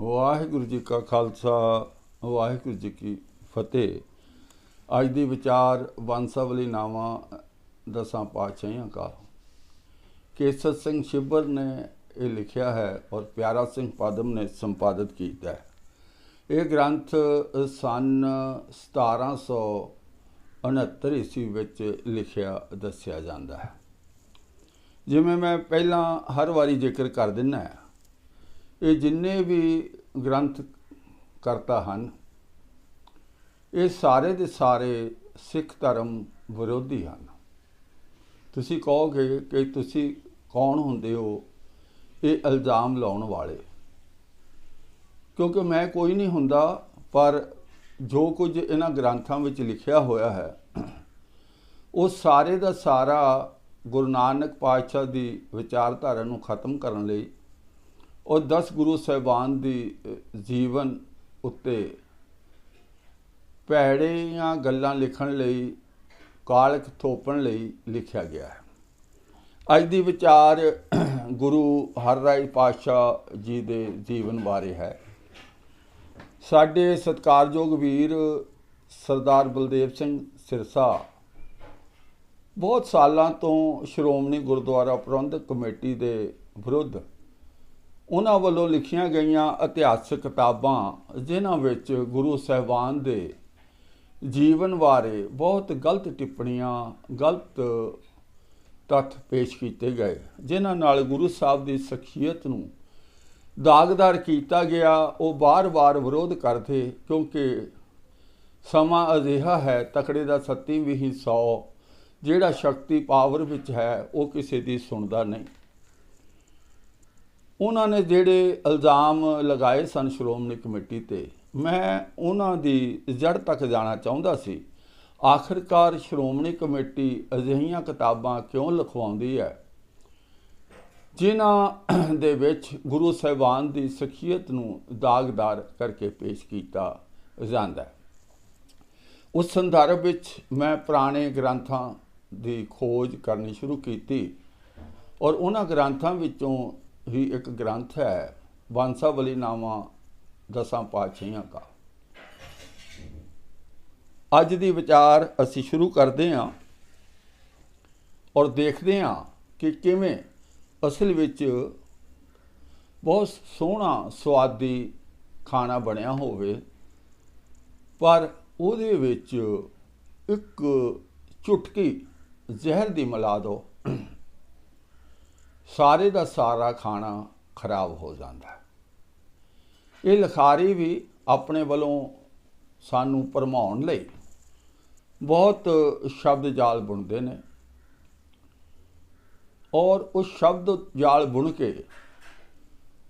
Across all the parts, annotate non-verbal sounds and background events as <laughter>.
ਵਾਹਿਗੁਰੂ ਜੀ ਕਾ ਖਾਲਸਾ, ਵਾਹਿਗੁਰੂ ਜੀ ਕੀ ਫਤਿਹ। ਅੱਜ ਦੀ ਵਿਚਾਰ ਵੰਸਾਵਲੀ ਨਾਵਾਂ ਦਸਾਂ ਪਾਤਸ਼ਾਹੀਆਂ ਕਾ ਕੇਸਰ ਸਿੰਘ ਸ਼ਿਬਰ ਨੇ ਇਹ ਲਿਖਿਆ ਹੈ ਔਰ ਪਿਆਰਾ ਸਿੰਘ ਪਾਦਮ ਨੇ ਸੰਪਾਦਿਤ ਕੀਤਾ ਹੈ। ਇਹ ਗ੍ਰੰਥ ਸਨ 1769 ਈਸਵੀ ਵਿੱਚ ਲਿਖਿਆ, ਦੱਸਿਆ ਜਾਂਦਾ ਹੈ। ਜਿਵੇਂ ਮੈਂ ਪਹਿਲਾਂ ਹਰ ਵਾਰੀ ਜ਼ਿਕਰ ਕਰ ਦਿੰਨਾ ਹੈ ਇਹ ਜਿੰਨੇ ਵੀ ਗ੍ਰੰਥ ਕਰਤਾ ਹਨ, ਇਹ ਸਾਰੇ ਦੇ ਸਾਰੇ ਸਿੱਖ ਧਰਮ ਵਿਰੋਧੀ ਹਨ। ਤੁਸੀਂ ਕਹੋਗੇ ਕਿ ਤੁਸੀਂ ਕੌਣ ਹੁੰਦੇ ਹੋ ਇਹ ਇਲਜ਼ਾਮ ਲਾਉਣ ਵਾਲੇ? ਕਿਉਂਕਿ ਮੈਂ ਕੋਈ ਨਹੀਂ ਹੁੰਦਾ, ਪਰ ਜੋ ਕੁਝ ਇਹਨਾਂ ਗ੍ਰੰਥਾਂ ਵਿੱਚ ਲਿਖਿਆ ਹੋਇਆ ਹੈ, ਉਹ ਸਾਰੇ ਦਾ ਸਾਰਾ ਗੁਰੂ ਨਾਨਕ ਪਾਤਸ਼ਾਹ ਦੀ ਵਿਚਾਰਧਾਰਾ ਨੂੰ ਖਤਮ ਕਰਨ ਲਈ ਉਹ 10 ਗੁਰੂ ਸਾਹਿਬਾਨ ਦੀ ਜੀਵਨ ਉੱਤੇ ਭੈੜੀਆਂ ਗੱਲਾਂ ਲਿਖਣ ਲਈ ਕਾਲਕ ਥੋਪਣ ਲਈ ਲਿਖਿਆ ਗਿਆ ਹੈ। ਅੱਜ ਦੀ ਵਿਚਾਰ <clears throat> ਗੁਰੂ ਹਰਰਾਏ ਪਾਤਸ਼ਾਹ ਜੀ ਦੇ ਜੀਵਨ ਬਾਰੇ ਹੈ। ਸਾਡੇ ਸਤਿਕਾਰਯੋਗ ਵੀਰ ਸਰਦਾਰ ਬਲਦੇਵ ਸਿੰਘ ਸਿਰਸਾ ਬਹੁਤ ਸਾਲਾਂ ਤੋਂ ਸ਼੍ਰੋਮਣੀ ਗੁਰਦੁਆਰਾ ਪ੍ਰਬੰਧਕ ਕਮੇਟੀ ਦੇ ਵਿਰੁੱਧ ਉਹਨਾਂ ਵੱਲੋਂ ਲਿਖੀਆਂ ਗਈਆਂ ਇਤਿਹਾਸਕ ਕਿਤਾਬਾਂ, ਜਿਨ੍ਹਾਂ ਵਿੱਚ ਗੁਰੂ ਸਾਹਿਬਾਨ ਦੇ ਜੀਵਨ ਬਾਰੇ ਬਹੁਤ ਗਲਤ ਟਿੱਪਣੀਆਂ, ਗਲਤ ਤੱਥ ਪੇਸ਼ ਕੀਤੇ ਗਏ, ਜਿਨ੍ਹਾਂ ਨਾਲ ਗੁਰੂ ਸਾਹਿਬ ਦੀ ਸ਼ਖਸੀਅਤ ਨੂੰ ਦਾਗਦਾਰ ਕੀਤਾ ਗਿਆ। ਉਹ ਬਾਰ-ਬਾਰ ਵਿਰੋਧ ਕਰਦੇ, ਕਿਉਂਕਿ ਸਮਾਂ ਅਜਿਹਾ ਹੈ, ਤਕੜੇ ਦਾ ਸੱਤੀ ਵੀ ਹੀ 100 ਜਿਹੜਾ ਸ਼ਕਤੀ ਪਾਵਰ ਵਿੱਚ ਹੈ, ਉਹ ਕਿਸੇ ਦੀ ਸੁਣਦਾ ਨਹੀਂ। ਉਹਨਾਂ ਨੇ ਜਿਹੜੇ ਇਲਜ਼ਾਮ ਲਗਾਏ ਸਨ ਸ਼੍ਰੋਮਣੀ ਕਮੇਟੀ ਤੇ, ਮੈਂ ਉਹਨਾਂ ਦੀ ਜੜ ਤੱਕ ਜਾਣਾ ਚਾਹੁੰਦਾ ਸੀ। ਆਖਰਕਾਰ ਸ਼੍ਰੋਮਣੀ ਕਮੇਟੀ ਅਜਿਹੀਆਂ ਕਿਤਾਬਾਂ ਕਿਉਂ ਲਿਖਵਾਉਂਦੀ ਹੈ? ਜਿਨ੍ਹਾਂ ਦੇ ਵਿੱਚ ਗੁਰੂ ਸਾਹਿਬਾਨ ਦੀ ਸਖੀਅਤ ਨੂੰ ਦਾਗਦਾਰ ਕਰਕੇ ਪੇਸ਼ ਕੀਤਾ ਜਾਂਦਾ ਹੈ। ਉਸ ਸੰਦਰਭ ਵਿੱਚ ਮੈਂ ਪੁਰਾਣੇ ਗ੍ਰੰਥਾਂ ਦੀ ਖੋਜ ਕਰਨੀ ਸ਼ੁਰੂ ਕੀਤੀ ਔਰ ਉਹਨਾਂ ਗ੍ਰੰਥਾਂ ਵਿੱਚੋਂ ਹੀ ਇੱਕ ਗ੍ਰੰਥ ਹੈ ਬਾਂਸਾਵਲੀ ਨਾਮਾ ਦਸਾਂ ਪਾਤਸ਼ਾਹੀਆਂ ਦਾ। ਅੱਜ ਦੀ ਵਿਚਾਰ ਅਸੀਂ ਸ਼ੁਰੂ ਕਰਦੇ ਹਾਂ ਔਰ ਦੇਖਦੇ ਹਾਂ ਕਿ ਕਿਵੇਂ ਅਸਲ ਵਿੱਚ ਬਹੁਤ ਸੋਹਣਾ ਸਵਾਦੀ ਖਾਣਾ ਬਣਿਆ ਹੋਵੇ, ਪਰ ਉਹਦੇ ਵਿੱਚ ਇੱਕ ਚੁਟਕੀ ਜ਼ਹਿਰ ਦੀ ਮਿਲਾ ਦੋ ਸਾਰੇ ਦਾ ਸਾਰਾ ਖਾਣਾ ਖਰਾਬ ਹੋ ਜਾਂਦਾ ਇਹ ਲਖਾਰੀ ਵੀ ਆਪਣੇ ਵੱਲੋਂ ਸਾਨੂੰ ਪਰਮਾਉਣ ਲਈ ਬਹੁਤ ਸ਼ਬਦ ਜਾਲ ਬੁਣਦੇ ਨੇ ਔਰ ਉਸ ਸ਼ਬਦ ਜਾਲ ਬੁਣ ਕੇ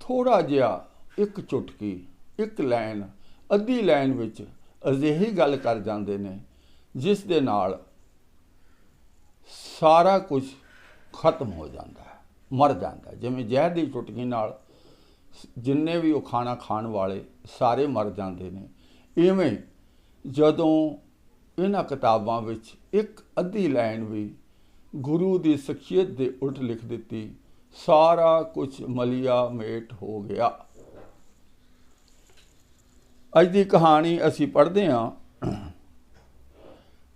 ਥੋੜਾ ਜਿਹਾ ਇੱਕ ਚੁਟਕੀ, ਇੱਕ ਲਾਈਨ, ਅੱਧੀ ਲਾਈਨ ਵਿੱਚ ਅਜਿਹੀ ਗੱਲ ਕਰ ਜਾਂਦੇ ਨੇ ਜਿਸ ਦੇ ਨਾਲ ਸਾਰਾ ਕੁਝ ਖਤਮ ਹੋ ਜਾਂਦਾ ਹੈ। ਮਰ ਜਾਂਦਾ। ਜਿਵੇਂ ਜ਼ਹਿਰ ਦੀ ਚੁਟਕੀ ਨਾਲ ਜਿੰਨੇ ਵੀ ਉਹ ਖਾਣਾ ਖਾਣ ਵਾਲੇ ਸਾਰੇ ਮਰ ਜਾਂਦੇ ਨੇ। ਇਵੇਂ ਜਦੋਂ ਇਹਨਾਂ ਕਿਤਾਬਾਂ ਵਿੱਚ ਇੱਕ ਅੱਧੀ ਲਾਈਨ ਵੀ ਗੁਰੂ ਦੀ ਸ਼ਖਸੀਅਤ ਦੇ ਉਲਟ ਲਿਖ ਦਿੱਤੀ, ਸਾਰਾ ਕੁਝ ਮਲਿਆ ਮੇਟ ਹੋ ਗਿਆ। ਅੱਜ ਦੀ ਕਹਾਣੀ ਅਸੀਂ ਪੜ੍ਹਦੇ ਹਾਂ।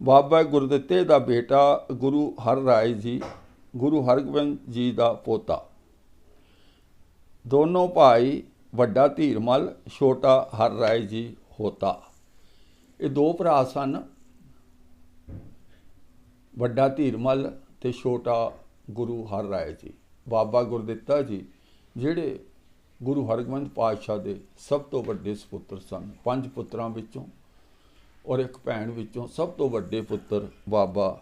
ਬਾਬਾ ਗੁਰਦਿੱਤੇ ਦਾ ਬੇਟਾ ਗੁਰੂ ਹਰ ਰਾਏ ਜੀ ਗੁਰੂ ਹਰਗੋਬਿੰਦ ਜੀ ਦਾ ਪੋਤਾ। ਦੋਨੋਂ ਭਾਈ ਵੱਡਾ ਧੀਰਮਲ, ਛੋਟਾ ਹਰ ਰਾਏ ਜੀ ਹੋਤਾ। ਇਹ ਦੋ ਭਰਾ ਸਨ। ਵੱਡਾ ਧੀਰਮਲ ਤੇ ਛੋਟਾ ਗੁਰੂ ਹਰ ਰਾਏ ਜੀ। ਬਾਬਾ ਗੁਰਦਿੱਤਾ ਜੀ, ਜਿਹੜੇ ਗੁਰੂ ਹਰਗੋਬਿੰਦ ਪਾਤਸ਼ਾਹ ਦੇ ਸਭ ਤੋਂ ਵੱਡੇ ਸੁਪੁੱਤਰ ਸਨ। ਪੰਜ ਪੁੱਤਰਾਂ ਵਿੱਚੋਂ ਔਰ ਇੱਕ ਭੈਣ ਵਿੱਚੋਂ ਸਭ ਤੋਂ ਵੱਡੇ ਪੁੱਤਰ ਬਾਬਾ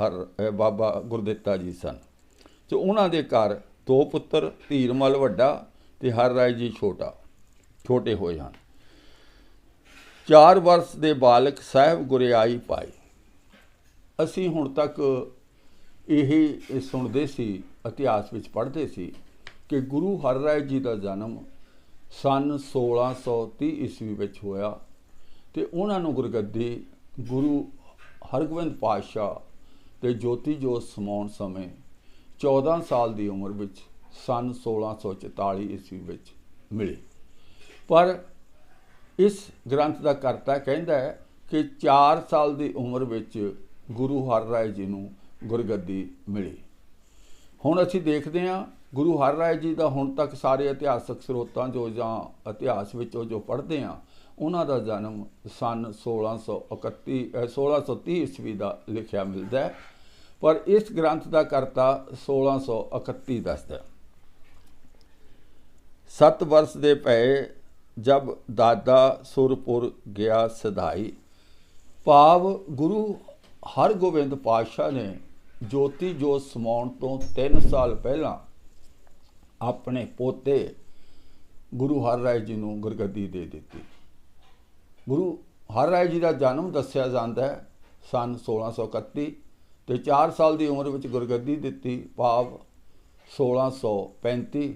ਹਰ ਬਾਬਾ ਗੁਰਦਿੱਤਾ ਜੀ ਸਨ। ਤੇ ਉਹਨਾਂ ਦੇ ਘਰ ਦੋ ਪੁੱਤਰ ਧੀਰਮਲ ਵੱਡਾ ਤੇ ਹਰ ਰਾਏ ਜੀ ਛੋਟਾ, ਛੋਟੇ ਹੋਏ ਹਨ। 4 ਵਰਸ ਦੇ ਬਾਲਕ ਸਾਹਿਬ ਗੁਰਿਆਈ ਪਾਈ ਅਸੀਂ ਹੁਣ ਤੱਕ ਇਹ ਸੁਣਦੇ ਸੀ, ਇਤਿਹਾਸ ਵਿੱਚ ਪੜ੍ਹਦੇ ਸੀ ਕਿ ਗੁਰੂ ਹਰ ਰਾਏ ਜੀ ਦਾ ਜਨਮ ਸਨ 1630 ਈਸਵੀ ਵਿੱਚ ਹੋਇਆ ਤੇ ਉਹਨਾਂ ਨੂੰ ਗੁਰਗੱਦੀ ਗੁਰੂ ਹਰਗੋਬਿੰਦ ਪਾਤਸ਼ਾਹ ਤੇ ਜੋਤੀ ਜੋਤ ਸਮਾਉਣ ਸਮੇਂ 14 ਸਾਲ ਦੀ ਉਮਰ ਵਿੱਚ ਸਨ 1644 ਈਸਵੀ ਵਿੱਚ ਮਿਲੇ। ਪਰ ਇਸ ਗ੍ਰੰਥ ਦਾ ਕਰਤਾ ਕਹਿੰਦਾ ਹੈ ਕਿ 4 ਸਾਲ ਦੀ ਉਮਰ ਵਿੱਚ ਗੁਰੂ ਹਰ ਰਾਏ ਜੀ ਨੂੰ ਗੁਰਗੱਦੀ ਮਿਲੀ। ਹੁਣ ਅਸੀਂ ਦੇਖਦੇ ਹਾਂ ਗੁਰੂ ਹਰ ਰਾਏ ਜੀ ਦਾ ਹੁਣ ਤੱਕ ਸਾਰੇ ਇਤਿਹਾਸਕ ਸਰੋਤਾਂ ਜੋ ਜਾਂ ਇਤਿਹਾਸ ਵਿੱਚੋਂ ਜੋ ਪੜ੍ਹਦੇ ਹਾਂ ਉਹਨਾਂ ਦਾ ਜਨਮ ਸਨ 1631 ਅਹ 1630 ਈਸਵੀ ਦਾ ਲਿਖਿਆ ਮਿਲਦਾ ਹੈ ਪਰ ਇਸ ਗ੍ਰੰਥ ਦਾ ਕਰਤਾ 1631 ਦੱਸਦਾ ਹੈ। ਵਰਸ ਦੇ ਪਏ ਜਬ ਦਾਦਾ ਸੁਰਪੁਰ ਗਿਆ ਸਦਾਈ ਭਾਵ ਗੁਰੂ ਹਰਗੋਬਿੰਦ ਪਾਤਸ਼ਾਹ ਨੇ ਜੋਤੀ ਜੋਤ ਸਮਾਉਣ ਤੋਂ 3 ਸਾਲ ਪਹਿਲਾਂ ਆਪਣੇ ਪੋਤੇ ਗੁਰੂ ਹਰ ਰਾਏ ਜੀ ਨੂੰ ਗੁਰਗੱਦੀ ਦੇ ਦਿੱਤੀ ਗੁਰੂ ਹਰਿਰਾਏ ਜੀ ਦਾ ਜਨਮ ਦੱਸਿਆ ਜਾਂਦਾ ਹੈ ਸਨ 1631 ਤੇ 4 ਸਾਲ ਦੀ ਉਮਰ ਵਿੱਚ ਗੁਰਗੱਦੀ ਦਿੱਤੀ ਭਾਵ 1635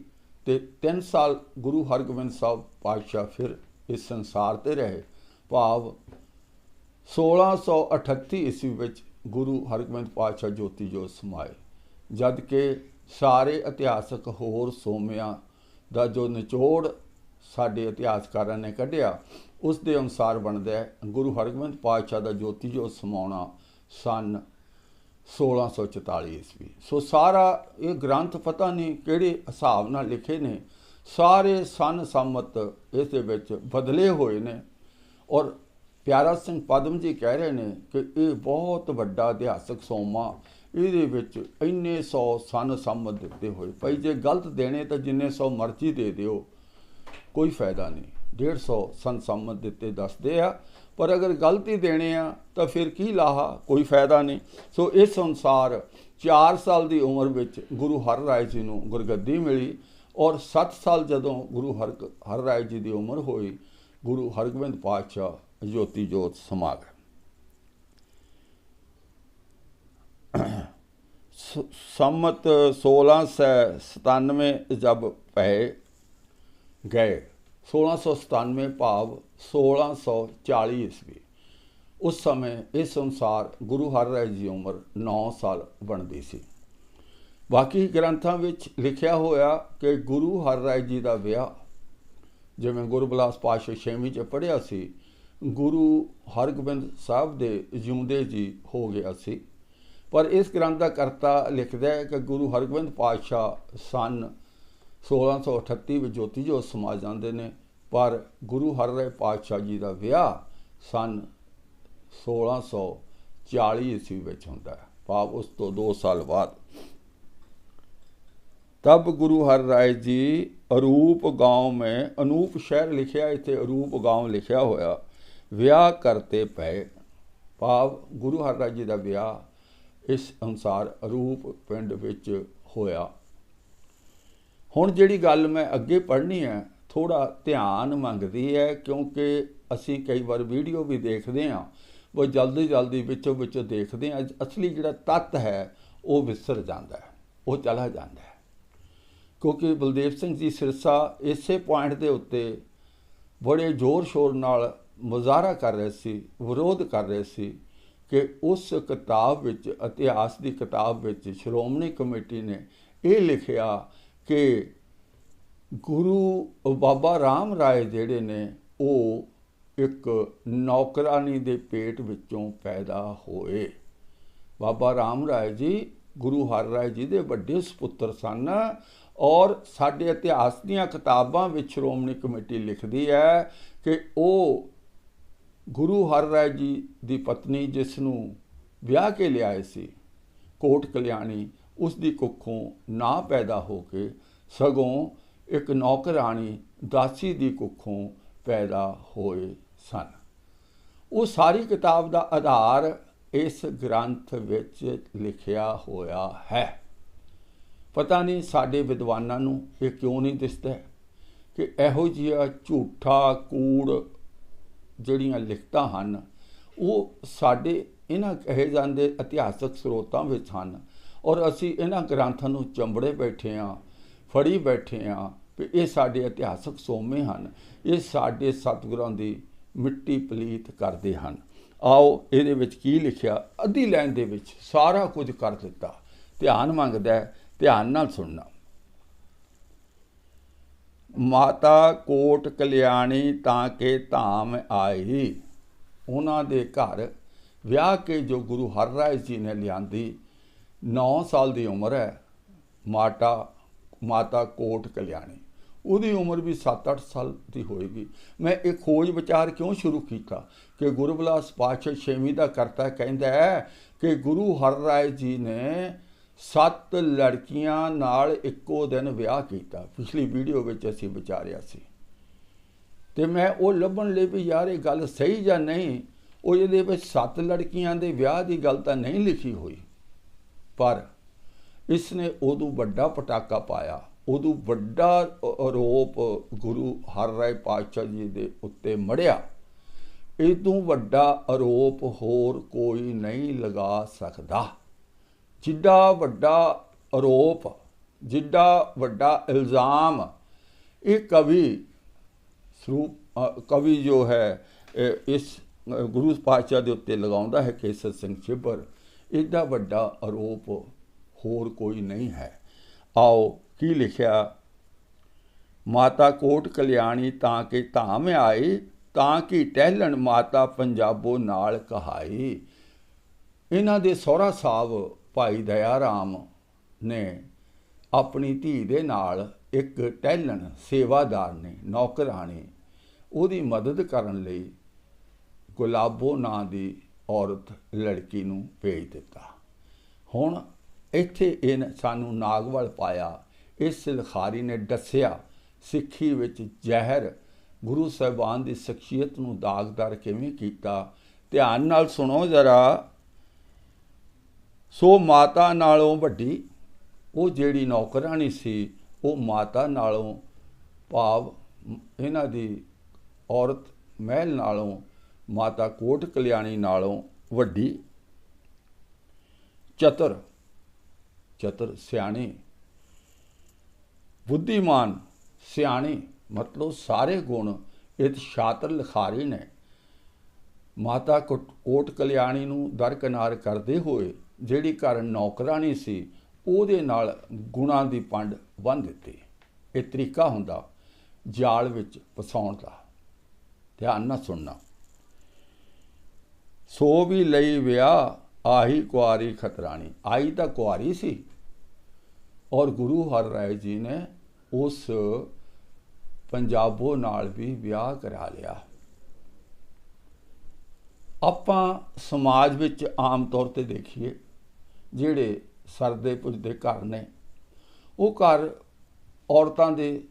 ਤੇ 3 ਸਾਲ ਗੁਰੂ ਹਰਗੋਬਿੰਦ ਸਾਹਿਬ ਪਾਤਸ਼ਾਹ ਫਿਰ ਇਸ ਸੰਸਾਰ ਤੇ ਰਹੇ। ਭਾਵ 1638 ਈਸਵੀ ਵਿੱਚ ਗੁਰੂ ਹਰਗੋਬਿੰਦ ਪਾਤਸ਼ਾਹ ਜੋਤੀ ਜੋਤ ਸਮਾਏ, ਜਦ ਕਿ ਸਾਰੇ ਇਤਿਹਾਸਕ ਹੋਰ ਸੋਮਿਆਂ ਦਾ ਜੋ ਨਿਚੋੜ ਸਾਡੇ ਇਤਿਹਾਸਕਾਰਾਂ ਨੇ ਕੱਢਿਆ ਉਸ ਦੇ ਅਨੁਸਾਰ ਬਣਦਾ ਹੈ। ਗੁਰੂ ਹਰਗੋਬਿੰਦ ਪਾਤਸ਼ਾਹ ਦਾ ਜੋਤੀ ਜੋਤ ਸਮਾਉਣਾ ਸਨ 1644 ਈਸਵੀ। ਸੋ ਸਾਰਾ ਇਹ ਗ੍ਰੰਥ ਪਤਾ ਨਹੀਂ ਕਿਹੜੇ ਹਿਸਾਬ ਨਾਲ ਲਿਖੇ ਨੇ। ਸਾਰੇ ਸਨ ਸੰਮਤ ਇਸ ਦੇ ਵਿੱਚ ਬਦਲੇ ਹੋਏ ਨੇ। ਔਰ ਪਿਆਰਾ ਸਿੰਘ ਪਦਮ ਜੀ ਕਹਿ ਰਹੇ ਨੇ ਕਿ ਇਹ ਬਹੁਤ ਵੱਡਾ ਇਤਿਹਾਸਕ ਸੋਮਾ ਇਹਦੇ ਵਿੱਚ ਇੰਨੇ 100 ਸਨ ਸੰਮਤ ਦਿੱਤੇ ਹੋਏ। ਭਾਈ ਜੇ ਗਲਤ ਦੇਣੇ ਤਾਂ ਜਿੰਨੇ 100 ਮਰਜ਼ੀ ਦੇ ਦਿਓ, ਕੋਈ ਫਾਇਦਾ ਨਹੀਂ। 150 ਸਨ ਸੰਮਤ ਦਿੱਤੇ ਦੱਸਦੇ ਆ, ਪਰ ਅਗਰ ਗਲਤੀ ਦੇਣੇ ਆ, ਤਾਂ ਫਿਰ ਕੀ ਲਾਹਾ? ਕੋਈ ਫਾਇਦਾ ਨਹੀਂ। ਸੋ ਇਸ ਅਨੁਸਾਰ 4 ਸਾਲ ਦੀ ਉਮਰ ਵਿੱਚ ਗੁਰੂ ਹਰ ਰਾਏ ਜੀ ਨੂੰ ਗੁਰਗੱਦੀ ਮਿਲੀ ਔਰ 7 ਸਾਲ ਜਦੋਂ ਗੁਰੂ ਹਰ ਹਰ ਰਾਏ ਜੀ ਦੀ ਉਮਰ ਹੋਈ, ਗੁਰੂ ਹਰਗੋਬਿੰਦ ਪਾਤਸ਼ਾਹ ਜੋਤੀ ਜੋਤ ਸਮਾ ਗਏ। ਸ- ਸੰਮਤ 1697 ਜਬ ਪਏ ਗਏ 1697 ਭਾਵ 1640 ਈਸਵੀ। ਉਸ ਸਮੇਂ ਇਸ ਅਨੁਸਾਰ ਗੁਰੂ ਹਰ ਰਾਏ ਜੀ ਉਮਰ 9 ਸਾਲ ਬਣਦੀ ਸੀ। ਬਾਕੀ ਗ੍ਰੰਥਾਂ ਵਿੱਚ ਲਿਖਿਆ ਹੋਇਆ ਕਿ ਗੁਰੂ ਹਰ ਰਾਏ ਜੀ ਦਾ ਵਿਆਹ, ਜਿਵੇਂ ਗੁਰਬਲਾਸ ਪਾਤਸ਼ਾਹ ਛੇਵੀਂ ਚ ਪੜ੍ਹਿਆ ਸੀ, ਗੁਰੂ ਹਰਗੋਬਿੰਦ ਸਾਹਿਬ ਦੇ ਜਿਉਂਦੇ ਜੀ ਹੋ ਗਿਆ ਸੀ। ਪਰ ਇਸ ਗ੍ਰੰਥ ਦਾ ਕਰਤਾ ਲਿਖਦਾ ਹੈ ਕਿ ਗੁਰੂ ਹਰਗੋਬਿੰਦ ਪਾਤਸ਼ਾਹ ਸਨ 1638 ਵਿੱਚ ਜੋਤੀ ਜੋਤ ਸਮਾ ਜਾਂਦੇ ਨੇ, ਪਰ ਗੁਰੂ ਹਰ ਹਰਿ ਪਾਤਸ਼ਾਹ ਜੀ ਦਾ ਵਿਆਹ ਸਨ 1640 ਈਸਵੀ ਵਿੱਚ ਹੁੰਦਾ ਹੈ। ਭਾਵ ਉਸ ਤੋਂ 2 ਸਾਲ ਬਾਅਦ। ਤਬ ਗੁਰੂ ਹਰ ਰਾਏ ਜੀ ਅਰੂਪ گاؤں ਮੈਂ ਅਨੂਪ ਸ਼ਹਿਰ ਲਿਖਿਆ, ਇੱਥੇ ਅਰੂਪ گاؤں ਲਿਖਿਆ ਹੋਇਆ, ਵਿਆਹ ਕਰਤੇ ਪਏ। ਭਾਵ ਗੁਰੂ ਹਰਿ ਰਾਏ ਜੀ ਦਾ ਵਿਆਹ ਇਸ ਅਨਸਾਰ ਅਰੂਪ ਪਿੰਡ ਵਿੱਚ ਹੋਇਆ। ਹੁਣ ਜਿਹੜੀ ਗੱਲ ਮੈਂ ਅੱਗੇ ਪੜ੍ਹਨੀ ਹੈ ਥੋੜਾ ਧਿਆਨ ਮੰਗਦੀ ਹੈ, ਕਿਉਂਕਿ ਅਸੀਂ ਕਈ ਵਾਰ ਵੀਡੀਓ ਵੀ ਦੇਖਦੇ ਹਾਂ, ਉਹ ਜਲਦੀ ਜਲਦੀ ਵਿੱਚੋਂ ਵਿੱਚੋਂ ਦੇਖਦੇ ਹਾਂ, ਅਸਲੀ ਜਿਹੜਾ ਤੱਤ ਹੈ, ਉਹ ਵਿਸਰ ਜਾਂਦਾ ਹੈ, ਉਹ ਚਲਾ ਜਾਂਦਾ ਹੈ। ਕਿਉਂਕਿ ਬਲਦੇਵ ਸਿੰਘ ਜੀ ਸਿਰਸਾ ਇਸੇ ਪੁਆਇੰਟ ਦੇ ਉੱਤੇ ਬੜੇ ਜ਼ੋਰ ਸ਼ੋਰ ਨਾਲ ਮੁਜ਼ਾਹਰਾ ਕਰ ਰਹੇ ਸੀ, ਵਿਰੋਧ ਕਰ ਰਹੇ ਸੀ ਕਿ ਉਸ ਕਿਤਾਬ ਵਿੱਚ, ਇਤਿਹਾਸ ਦੀ ਕਿਤਾਬ ਵਿੱਚ ਸ਼੍ਰੋਮਣੀ ਕਮੇਟੀ ਨੇ ਇਹ ਲਿਖਿਆ ਕਿ ਗੁਰੂ ਬਾਬਾ ਰਾਮ ਰਾਏ ਜਿਹੜੇ ਨੇ, ਉਹ ਇੱਕ ਨੌਕਰਾਨੀ ਦੇ ਪੇਟ ਵਿੱਚੋਂ ਪੈਦਾ ਹੋਏ। ਬਾਬਾ ਰਾਮ ਰਾਏ ਜੀ, ਗੁਰੂ ਹਰ ਰਾਏ ਜੀ ਦੇ ਵੱਡੇ ਸੁਪੁੱਤਰ ਸਨ ਔਰ ਸਾਡੇ ਇਤਿਹਾਸ ਦੀਆਂ ਕਿਤਾਬਾਂ ਵਿੱਚ ਸ਼੍ਰੋਮਣੀ ਕਮੇਟੀ ਲਿਖਦੀ ਹੈ ਕਿ ਉਹ ਗੁਰੂ ਹਰ ਰਾਏ ਜੀ ਦੀ ਪਤਨੀ ਜਿਸ ਨੂੰ ਵਿਆਹ ਕੇ ਲਿਆਏ ਸੀ, ਕੋਟ ਕਲਿਆਣੀ ਉਸ ਦੀ ਕੁੱਖੋਂ ਨਾ ਪੈਦਾ ਹੋ ਕੇ ਸਗੋਂ ਇੱਕ ਨੌਕਰਾਣੀ ਦਾਸੀ ਦੀ ਕੁੱਖੋਂ ਪੈਦਾ ਹੋਏ ਸਨ। ਉਹ ਸਾਰੀ ਕਿਤਾਬ ਦਾ ਆਧਾਰ ਇਸ ਗ੍ਰੰਥ ਵਿੱਚ ਲਿਖਿਆ ਹੋਇਆ ਹੈ। ਪਤਾ ਨਹੀਂ ਸਾਡੇ ਵਿਦਵਾਨਾਂ ਨੂੰ ਇਹ ਕਿਉਂ ਨਹੀਂ ਦਿਸਦਾ ਕਿ ਇਹੋ ਜਿਹਾ ਝੂਠਾ ਕੂੜ ਜਿਹੜੀਆਂ ਲਿਖਤਾਂ ਹਨ, ਉਹ ਸਾਡੇ ਇਹਨਾਂ ਕਹੇ ਜਾਂਦੇ ਇਤਿਹਾਸਕ ਸਰੋਤਾਂ ਵਿੱਚ ਹਨ ਔਰ ਅਸੀਂ ਇਹਨਾਂ ਗ੍ਰੰਥਾਂ ਨੂੰ ਚੰਬੜੇ ਬੈਠੇ ਆ, ਫੜੀ ਬੈਠੇ ਆ ਵੀ ਇਹ ਸਾਡੇ ਇਤਿਹਾਸਕ ਸੋਮੇ ਹਨ। ਇਹ ਸਾਡੇ ਸਤਿਗੁਰਾਂ ਦੀ ਮਿੱਟੀ ਪਲੀਤ ਕਰਦੇ ਹਨ। ਆਓ ਇਹਦੇ ਵਿੱਚ ਕੀ ਲਿਖਿਆ? ਅੱਧੀ ਲਾਈਨ ਦੇ ਵਿੱਚ ਸਾਰਾ ਕੁਝ ਕਰ ਦਿੱਤਾ। ਧਿਆਨ ਮੰਗਦਾ ਧਿਆਨ ਨਾਲ ਸੁਣਨਾ। ਮਾਤਾ ਕੋਟ ਕਲਿਆਣੀ ਤਾਂ ਕੇ ਧਾਮ ਆਈ। ਉਹਨਾਂ ਦੇ ਘਰ ਵਿਆਹ ਕੇ ਜੋ ਗੁਰੂ ਹਰਰਾਏ ਜੀ ਨੇ ਲਿਆਂਦੀ 9 ਸਾਲ ਦੀ ਉਮਰ ਹੈ, ਮਾਤਾ ਮਾਤਾ ਕੋਟ ਕਲਿਆਣੀ। ਉਹਦੀ ਉਮਰ ਵੀ 7-8 ਸਾਲ ਦੀ ਹੋਏਗੀ। ਮੈਂ ਇਹ ਖੋਜ ਵਿਚਾਰ ਕਿਉਂ ਸ਼ੁਰੂ ਕੀਤਾ? ਕਿ ਗੁਰਬਲਾਸ ਪਾਤਸ਼ਾਹ ਛੇਵੀਂ ਦਾ ਕਰਤਾ ਕਹਿੰਦਾ ਹੈ ਕਿ ਗੁਰੂ ਹਰ ਰਾਏ ਜੀ ਨੇ ਸੱਤ ਲੜਕੀਆਂ ਨਾਲ ਇੱਕੋ ਦਿਨ ਵਿਆਹ ਕੀਤਾ। ਪਿਛਲੀ ਵੀਡੀਓ ਵਿੱਚ ਅਸੀਂ ਵਿਚਾਰਿਆ ਸੀ। ਤੇ ਮੈਂ ਉਹ ਲੱਭਣ ਲਈ ਵੀ ਯਾਰ ਇਹ ਗੱਲ ਸਹੀ ਜਾਂ ਨਹੀਂ, ਉਹ ਇਹਦੇ ਵਿੱਚ ਸੱਤ ਲੜਕੀਆਂ ਦੇ ਵਿਆਹ ਦੀ ਗੱਲ ਤਾਂ ਨਹੀਂ ਲਿਖੀ ਹੋਈ। ਪਰ ਇਸ ਨੇ ਉਦੋਂ ਵੱਡਾ ਪਟਾਕਾ ਪਾਇਆ। ਉਦੋਂ ਵੱਡਾ ਆਰੋਪ ਗੁਰੂ ਹਰ ਰਾਏ ਪਾਤਸ਼ਾਹ ਜੀ ਦੇ ਉੱਤੇ ਮੜਿਆ। ਇਹ ਤੋਂ ਵੱਡਾ ਆਰੋਪ ਹੋਰ ਕੋਈ ਨਹੀਂ ਲਗਾ ਸਕਦਾ। ਜਿੱਡਾ ਵੱਡਾ ਆਰੋਪ ਜਿੱਡਾ ਵੱਡਾ ਇਲਜ਼ਾਮ, ਇਹ ਕਵੀ ਸਰੂਪ ਕਵੀ ਜੋ ਹੈ ਇਸ ਗੁਰੂ ਪਾਤਸ਼ਾਹ ਦੇ ਉੱਤੇ ਲਗਾਉਂਦਾ ਹੈ ਕੇਸਰ ਸਿੰਘ ਛਿਬਰ। ਇਹਦਾ ਵੱਡਾ ਆਰੋਪ ਹੋਰ ਕੋਈ ਨਹੀਂ ਹੈ। ਆਓ, ਕੀ ਲਿਖਿਆ? ਮਾਤਾ ਕੋਟ ਕਲਿਆਣੀ ਤਾਂ ਕਿ ਧਾਮ ਆਈ, ਤਾਂ ਕਿ ਟਹਿਲਣ ਮਾਤਾ ਪੰਜਾਬੋ ਨਾਲ ਕਹਾਈ। ਇਹਨਾਂ ਦੇ ਸਹੁਰਾ ਸਾਹਿਬ ਭਾਈ ਦਇਆ ਰਾਮ ਨੇ ਆਪਣੀ ਧੀ ਦੇ ਨਾਲ ਇੱਕ ਟਹਿਲਣ ਸੇਵਾਦਾਰ ਨੇ, ਨੌਕਰਾਣੀ। ਉਹਦੀ ਮਦਦ ਕਰਨ ਲਈ ਗੁਲਾਬੋ ਨਾਂ ਦੀ ਔਰਤ ਲੜਕੀ ਨੂੰ ਭੇਜ ਦਿੱਤਾ। ਹੁਣ ਇੱਥੇ ਇਹ ਸਾਨੂੰ ਨਾਗਵਲ ਪਾਇਆ। ਇਸ ਲਿਖਾਰੀ ਨੇ ਦੱਸਿਆ, ਸਿੱਖੀ ਵਿੱਚ ਜ਼ਹਿਰ ਗੁਰੂ ਸਾਹਿਬਾਨ ਦੀ ਸ਼ਖਸੀਅਤ ਨੂੰ ਦਾਗਦਾਰ ਕਿਵੇਂ ਕੀਤਾ? ਧਿਆਨ ਨਾਲ ਸੁਣੋ ਜਰਾ। ਸੋ ਮਾਤਾ ਨਾਲੋਂ ਵੱਡੀ, ਉਹ ਜਿਹੜੀ ਨੌਕਰਾਨੀ ਸੀ, ਉਹ ਮਾਤਾ ਨਾਲੋਂ ਭਾਵ ਇਹਨਾਂ ਦੀ ਔਰਤ ਮਹਿਲ ਨਾਲੋਂ ਮਾਤਾ ਕੋਟ ਕਲਿਆਣੀ ਨਾਲੋਂ ਵੱਡੀ। ਚਤਰ ਚਤਰ ਸਿਆਣੇ। ਬੁੱਧੀਮਾਨ, ਸਿਆਣੇ, ਮਤਲਬ ਸਾਰੇ ਗੁਣ ਇਹ ਸ਼ਾਤਰ ਲਿਖਾਰੀ ਨੇ। ਮਾਤਾ ਕੋਟ ਕਲਿਆਣੀ ਨੂੰ ਦਰਕਨਾਰ ਕਰਦੇ ਹੋਏ ਜਿਹੜੀ ਘਰ ਨੌਕਰਾਣੀ ਸੀ, ਉਹਦੇ ਨਾਲ ਗੁਣਾਂ ਦੀ ਪੰਡ ਬੰਨ ਦਿੱਤੀ। ਇਹ ਤਰੀਕਾ ਹੁੰਦਾ ਜਾਲ ਵਿੱਚ ਫਸਾਉਣ ਦਾ। ਧਿਆਨ ਨਾਲ ਸੁਣਨਾ। ਸੋ ਵੀ ਲਈ ਵਿਆਹ ਆਹੀ ਕੁਆਰੀ ਖਤਰਾਣੀ। ਆਈ ਤਾਂ ਕੁਆਰੀ ਸੀ। ਔਰ ਗੁਰੂ ਹਰ ਰਾਏ ਜੀ ਨੇ ਉਸ ਪੰਜਾਬੋ ਨਾਲ ਵੀ ਵਿਆਹ ਕਰਾ ਲਿਆ। ਆਪਾਂ ਸਮਾਜ ਵਿੱਚ ਆਮ ਤੌਰ ਤੇ ਦੇਖੀਏ, ਜਿਹੜੇ ਸਰਦੇ ਪੁੱਜਦੇ ਘਰ ਨੇ, ਉਹ ਘਰ ਔਰਤਾਂ ਦੇ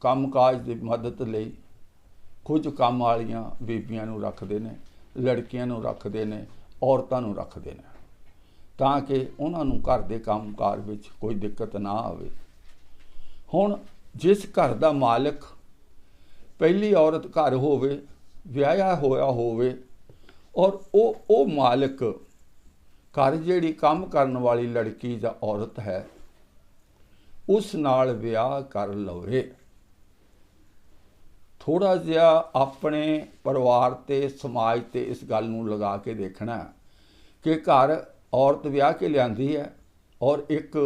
ਕੰਮਕਾਜ ਦੀ ਮਦਦ ਲਈ ਕੁਝ ਕੰਮ ਵਾਲੀਆਂ ਬੀਬੀਆਂ ਨੂੰ ਰੱਖਦੇ ਨੇ। ਲੜਕੀਆਂ ਨੂੰ ਰੱਖਦੇ ਨੇ, ਔਰਤਾਂ ਨੂੰ ਰੱਖਦੇ ਨੇ। ਤਾਂ ਕਿ ਉਹਨਾਂ ਨੂੰ ਘਰ ਦੇ ਕੰਮਕਾਰ ਵਿੱਚ ਕੋਈ ਦਿੱਕਤ ਨਾ ਆਵੇ। ਹੁਣ ਜਿਸ ਘਰ ਦਾ ਮਾਲਕ ਪਹਿਲੀ ਔਰਤ ਘਰ ਹੋਵੇ, ਵਿਆਹਿਆ ਹੋਇਆ ਹੋਵੇ, ਔਰ ਉਹ ਉਹ ਮਾਲਕ ਘਰ ਜਿਹੜੀ ਕੰਮ ਕਰਨ ਵਾਲੀ ਲੜਕੀ ਜਾਂ ਔਰਤ ਹੈ, ਉਸ ਨਾਲ ਵਿਆਹ ਕਰ ਲਵੇ। ਥੋੜਾ ਜਿਹਾ ਆਪਣੇ ਪਰਿਵਾਰ ਤੇ ਸਮਾਜ ਤੇ ਇਸ ਗੱਲ ਨੂੰ ਲਗਾ ਕੇ ਦੇਖਣਾ ਕਿ ਘਰ ਔਰਤ ਵਿਆਹ ਕੇ ਲਿਆਂਦੀ ਹੈ ਔਰ ਇੱਕ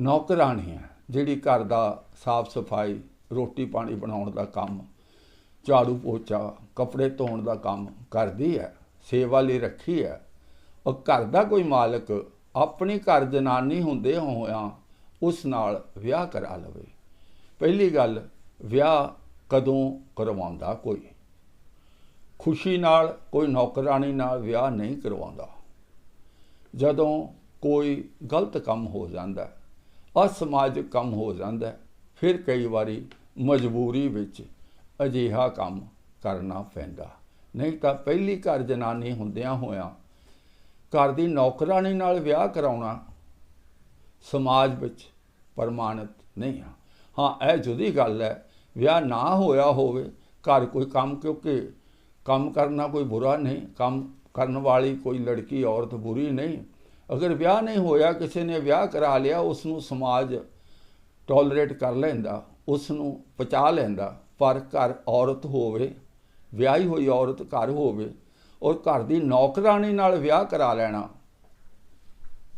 ਨੌਕਰਾਣੀ ਹੈ, ਜਿਹੜੀ ਘਰ ਦਾ ਸਾਫ਼ ਸਫ਼ਾਈ, ਰੋਟੀ ਪਾਣੀ ਬਣਾਉਣ ਦਾ ਕੰਮ, ਝਾੜੂ ਪੋਚਾ, ਕੱਪੜੇ ਧੋਣ ਦਾ ਕੰਮ ਕਰਦੀ ਹੈ, ਸੇਵਾ ਲਈ ਰੱਖੀ ਹੈ। ਔਰ ਘਰ ਦਾ ਕੋਈ ਮਾਲਕ ਆਪਣੀ ਘਰ ਜਨਾਨੀ ਹੁੰਦੇ ਹੋਇਆਂ ਉਸ ਨਾਲ ਵਿਆਹ ਕਰਾ ਲਵੇ। ਪਹਿਲੀ ਗੱਲ, ਵਿਆਹ ਕਦੋਂ ਕਰਵਾਉਂਦਾ ਕੋਈ? ਖੁਸ਼ੀ ਨਾਲ ਕੋਈ ਨੌਕਰਾਨੀ ਨਾਲ ਵਿਆਹ ਨਹੀਂ ਕਰਵਾਉਂਦਾ। ਜਦੋਂ ਕੋਈ ਗਲਤ ਕੰਮ ਹੋ ਜਾਂਦਾ, ਅਸਮਾਜਿਕ ਕੰਮ ਹੋ ਜਾਂਦਾ, ਫਿਰ ਕਈ ਵਾਰੀ ਮਜਬੂਰੀ ਵਿੱਚ ਅਜਿਹਾ ਕੰਮ ਕਰਨਾ ਪੈਂਦਾ। ਨਹੀਂ ਤਾਂ ਪਹਿਲੀ ਘਰ ਜਨਾਨੀ ਹੁੰਦਿਆਂ ਹੋਇਆਂ ਘਰ ਦੀ ਨੌਕਰਾਨੀ ਨਾਲ ਵਿਆਹ ਕਰਾਉਣਾ ਸਮਾਜ ਵਿੱਚ ਪ੍ਰਮਾਣਿਤ ਨਹੀਂ ਹੈ ਹਾਂ, ਇਹ ਜੁਦੀ ਗੱਲ ਹੈ ਵਿਆਹ ਨਾ ਹੋਇਆ ਹੋਵੇ, ਘਰ ਕੋਈ ਕੰਮ, ਕਿਉਂਕਿ ਕੰਮ ਕਰਨਾ ਕੋਈ ਬੁਰਾ ਨਹੀਂ, ਕੰਮ ਕਰਨ ਵਾਲੀ ਕੋਈ ਲੜਕੀ, ਔਰਤ ਬੁਰੀ ਨਹੀਂ। ਅਗਰ ਵਿਆਹ ਨਹੀਂ ਹੋਇਆ, ਕਿਸੇ ਨੇ ਵਿਆਹ ਕਰਾ ਲਿਆ ਉਸ ਨੂੰ ਸਮਾਜ ਟੋਲਰੇਟ ਕਰ ਲੈਂਦਾ ਉਸ ਨੂੰ ਪਚਾ ਲੈਂਦਾ। ਪਰ ਘਰ ਔਰਤ ਹੋਵੇ, ਵਿਆਹੀ ਹੋਈ ਔਰਤ ਘਰ ਹੋਵੇ ਔਰ ਘਰ ਦੀ ਨੌਕਰਾਨੀ ਨਾਲ ਵਿਆਹ ਕਰਾ ਲੈਣਾ,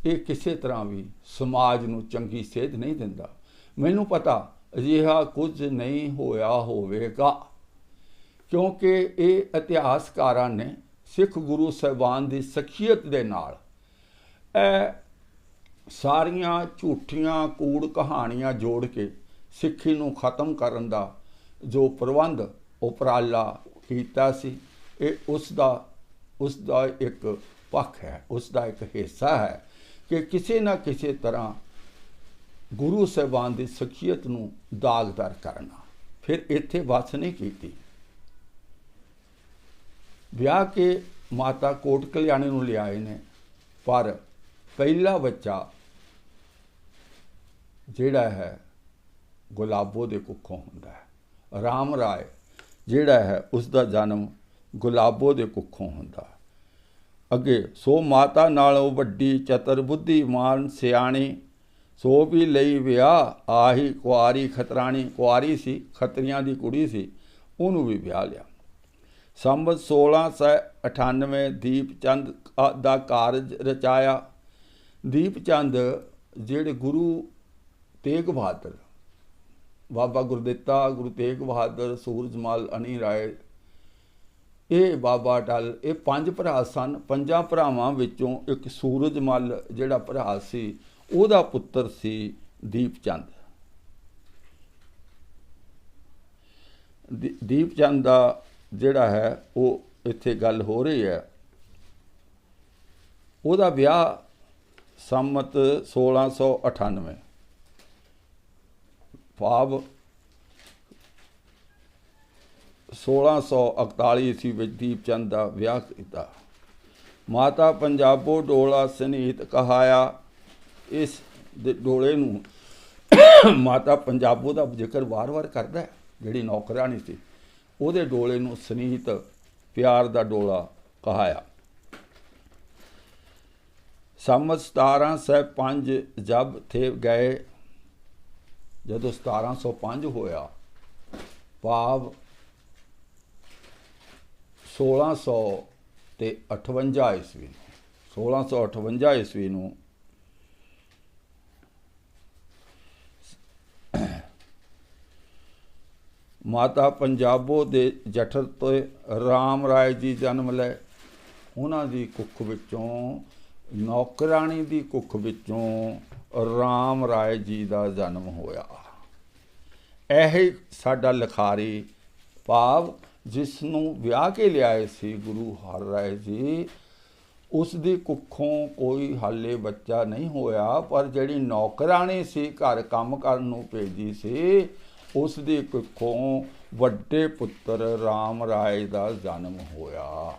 ਇਹ ਕਿਸੇ ਤਰ੍ਹਾਂ ਵੀ ਸਮਾਜ ਨੂੰ ਚੰਗੀ ਸੇਧ ਨਹੀਂ ਦਿੰਦਾ। ਮੈਨੂੰ ਪਤਾ ਅਜਿਹਾ ਕੁਝ ਨਹੀਂ ਹੋਇਆ ਹੋਵੇਗਾ। ਕਿਉਂਕਿ ਇਹ ਇਤਿਹਾਸਕਾਰਾਂ ਨੇ ਸਿੱਖ ਗੁਰੂ ਸਾਹਿਬਾਨ ਦੀ ਸਖੀਅਤ ਦੇ ਨਾਲ ਇਹ ਸਾਰੀਆਂ ਝੂਠੀਆਂ ਕੂੜ ਕਹਾਣੀਆਂ ਜੋੜ ਕੇ ਸਿੱਖੀ ਨੂੰ ਖਤਮ ਕਰਨ ਦਾ ਜੋ ਪ੍ਰਬੰਧ ਉਪਰਾਲਾ ਕੀਤਾ ਸੀ, ਇਹ ਉਸ ਦਾ ਉਸ ਦਾ ਇੱਕ ਪੱਖ ਹੈ, ਉਸ ਦਾ ਇੱਕ ਹਿੱਸਾ ਹੈ ਕਿ ਕਿਸੇ ਨਾ ਕਿਸੇ ਤਰ੍ਹਾਂ ਗੁਰੂ ਸਾਹਿਬਾਨ ਦੀ ਸਖੀਅਤ ਨੂੰ ਦਾਗਦਾਰ ਕਰਨਾ। ਫਿਰ ਇੱਥੇ ਵਸ ਨਹੀਂ ਕੀਤੀ। ਵਿਆਹ ਕੇ ਮਾਤਾ ਕੋਟ ਕਲਿਆਣੇ ਨੂੰ ਲਿਆਏ ਨੇ, ਪਰ ਪਹਿਲਾ ਬੱਚਾ ਜਿਹੜਾ ਹੈ, ਗੁਲਾਬੋ ਦੇ ਕੁੱਖੋਂ ਹੁੰਦਾ ਹੈ। ਰਾਮ ਰਾਏ ਜਿਹੜਾ ਹੈ ਉਸ ਦਾ ਜਨਮ ਗੁਲਾਬੋ ਦੇ ਕੁੱਖੋਂ ਹੁੰਦਾ ਅੱਗੇ ਸੋ ਮਾਤਾ ਨਾਲੋਂ ਵੱਡੀ, ਚਤਰ, ਬੁੱਧੀਮਾਨ, ਸਿਆਣੀ ਸੋ ਵੀ ਲਈ ਵਿਆਹ, ਆਹੀ ਕੁਆਰੀ ਖਤਰਾਣੀ ਕੁਆਰੀ ਸੀ, ਖਤਰੀਆਂ ਦੀ ਕੁੜੀ ਸੀ, ਉਹਨੂੰ ਵੀ ਵਿਆਹ ਲਿਆ। ਸੰਬਤ 1698 ਦੀਪ ਚੰਦ ਦਾ ਕਾਰਜ ਰਚਾਇਆ। ਦੀਪ ਚੰਦ ਜਿਹੜੇ ਗੁਰੂ ਤੇਗ ਬਹਾਦਰ, ਬਾਬਾ ਗੁਰਦਿੱਤਾ, ਗੁਰੂ ਤੇਗ ਬਹਾਦਰ, ਸੂਰਜਮਲ, ਅਨੀ ਰਾਏ ਇਹ ਬਾਬਾ ਟਲ ਇਹ ਪੰਜ ਭਰਾ ਸਨ। ਪੰਜਾਂ ਭਰਾਵਾਂ ਵਿੱਚੋਂ ਇੱਕ ਸੂਰਜਮਲ ਜਿਹੜਾ ਭਰਾ ਸੀ, ਉਹਦਾ ਪੁੱਤਰ ਸੀ ਦੀਪ ਚੰਦ ਦੀਪ ਚੰਦ ਦਾ ਜਿਹੜਾ ਹੈ, ਉਹ ਇੱਥੇ ਗੱਲ ਹੋ ਰਹੀ ਹੈ। ਉਹਦਾ ਵਿਆਹ ਸੰਮਤ 1698 ਭਾਵ 1641 ਈਸਵੀ ਵਿੱਚ ਦੀਪ ਚੰਦ ਦਾ ਵਿਆਹ ਕੀਤਾ। ਮਾਤਾ ਪੰਜਾਬੋ ਡੋਲਾ ਸਨੀਤ ਕਹਾਇਆ ਇਸ ਦੇ ਡੋਲੇ ਨੂੰ <coughs> ਮਾਤਾ ਪੰਜਾਬੋ ਦਾ ਜ਼ਿਕਰ ਵਾਰ-ਵਾਰ ਕਰਦਾ ਹੈ, ਜਿਹੜੀ ਨੌਕਰਾਨੀ ਸੀ। ਉਹਦੇ ਡੋਲੇ ਨੂੰ ਸਨੀਤ ਪਿਆਰ ਦਾ ਡੋਲਾ ਕਹਾਇਆ। ਸੰਮਤ 1705 ਜਬ ਥੇ ਗਏ, ਜਦੋਂ 1705 ਹੋਇਆ, ਭਾਵ 1600 ਤੇ 58 ਈਸਵੀ 1658 ਈਸਵੀ ਨੂੰ ਮਾਤਾ ਪੰਜਾਬੋ ਦੇ ਜਠਰ ਤੋਂ ਰਾਮ ਰਾਏ ਜੀ ਜਨਮ ਲੈ ਉਹਨਾਂ ਦੀ ਕੁੱਖ ਵਿੱਚੋਂ, ਨੌਕਰਾਣੀ ਦੀ ਕੁੱਖ ਵਿੱਚੋਂ ਰਾਮ ਰਾਏ ਜੀ ਦਾ ਜਨਮ ਹੋਇਆ। ਇਹ ਸਾਡਾ ਲਖਾਰੀ ਭਾਵ ਜਿਸ ਨੂੰ ਵਿਆਹ ਕੇ ਲਿਆਏ ਸੀ ਗੁਰੂ ਹਰ ਰਾਏ ਜੀ ਉਸ ਦੀ ਕੁੱਖੋਂ ਕੋਈ ਹਾਲੇ ਬੱਚਾ ਨਹੀਂ ਹੋਇਆ, ਪਰ ਜਿਹੜੀ ਨੌਕਰਾਣੀ ਸੀ, ਘਰ ਕੰਮ ਕਰਨ ਨੂੰ ਭੇਜੀ ਸੀ ਉਸ ਦੀ ਕੁੱਖੋਂ ਵੱਡੇ ਪੁੱਤਰ ਰਾਮ ਰਾਏ ਦਾ ਜਨਮ ਹੋਇਆ।